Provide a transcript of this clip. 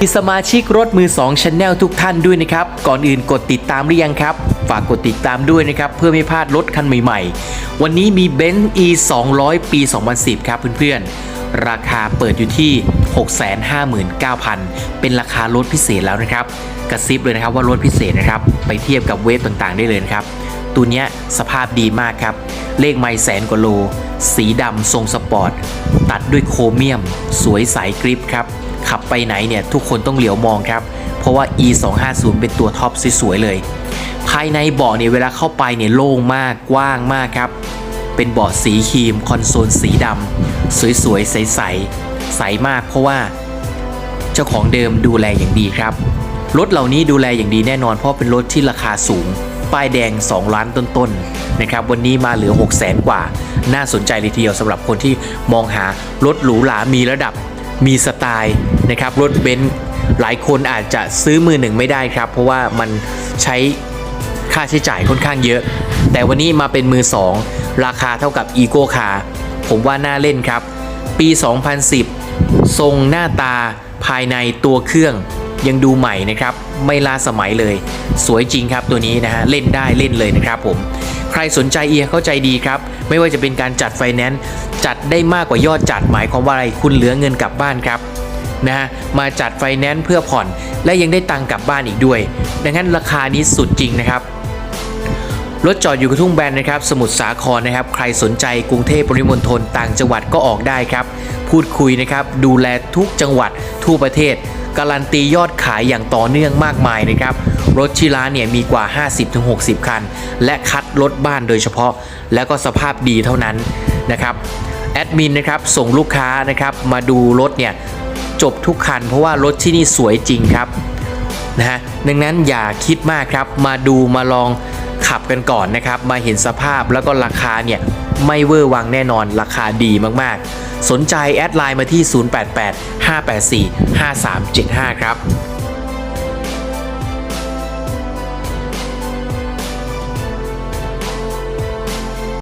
มีสมาชิกรถมือ2 Channel ทุกท่านด้วยนะครับ ก่อนอื่นกดติดตามหรือยังครับ ฝากกดติดตามด้วยนะครับ เพื่อไม่พลาดรถคันใหม่ๆ วันนี้มี Benz E 200 ปี 2010 ครับเพื่อนๆ ราคาเปิดอยู่ที่ 659,000 เป็นราคารถพิเศษแล้วนะครับ กระซิบเลยนะครับว่ารถพิเศษนะครับ ไปเทียบกับเวฟต่างๆ ได้เลยนะครับ ตัวเนี้ยสภาพดีมากครับ เลขไม่แสนกว่าโล สีดำทรงสปอร์ต ตัดด้วยโครเมียม สวยใสกริปครับ ขับไปไหนเนี่ยทุกคนต้องเหลียวมองครับ เพราะว่า e 2 5 0เป็นตัวท็อปสวยๆเลย ภายในเบาะเนี่ยเวลาเข้าไปเนี่ยโล่งมากกว้างมากครับ เป็นเบาะสีครีมคอนโซลสีดำสวยๆใสๆใสมากเพราะว่าเจ้าของเดิมดูแลอย่างดีครับรถเหล่านี้ดูแลอย่างดีแน่นอนเพราะเป็นรถที่ราคาสูง ป้ายแดง 2 ล้านต้นๆนะครับวันนี้มาเหลือ 6 0 0 0 0 0กว่า น่าสนใจเลยทีเดียวสำหรับคนที่มองหารถหรูหรามีระดับมีสไตล์นะครับรถเบนซ์หลายคนอาจจะซื้อมือหนึ่งไม่ได้ครับ เพราะว่ามันใช้ค่าใช้จ่ายค่อนข้างเยอะ แต่วันนี้มาเป็นมือ 2 ราคาเท่ากับ e โก้คาผมว่าน่าเล่นครับ ปี 2010 ทรงหน้าตาภายในตัวเครื่อง ยังดูใหม่นะครับ ไม่ล้าสมัยเลย สวยจริงครับตัวนี้นะฮะเล่นได้เล่นเลยนะครับผม ใครสนใจเอียเข้าใจดีครับ ไม่ว่าจะเป็นการจัดไฟแนนซ์จัดได้มากกว่ายอดจัดหมายความว่าอะไรคุณเหลือเงินกลับบ้านครับนะฮะมาจัดไฟแนนซ์เพื่อผ่อน และยังได้ตังค์กลับบ้านอีกด้วย ดังนั้นราคานี้สุดจริงนะครับรถจอดอยู่กระทุ่งแบนนะครับ สมุทรสาครนะครับ ใครสนใจกรุงเทพปริมณฑลต่างจังหวัดก็ออกได้ครับ พูดคุยนะครับ ดูแลทุกจังหวัดทั่วประเทศ การันตียอดขายอย่างต่อเนื่องมากมายนะครับ รถที่ร้านเนี่ยมีกว่า 50-60 คัน และคัดรถบ้านโดยเฉพาะ แล้วก็สภาพดีเท่านั้นนะครับแอดมินนะครับส่งลูกค้านะครับมาดูรถเนี่ยจบทุกคัน เพราะว่ารถที่นี่สวยจริงครับนะฮะดังนั้นอย่าคิดมากครับ มาดูมาลองขับกันก่อนนะครับ มาเห็นสภาพแล้วก็ราคาเนี่ยไม่เวอร์วังแน่นอนราคาดีมากๆ สนใจแอดไลน์มาที่ 088 584 5375 ครับ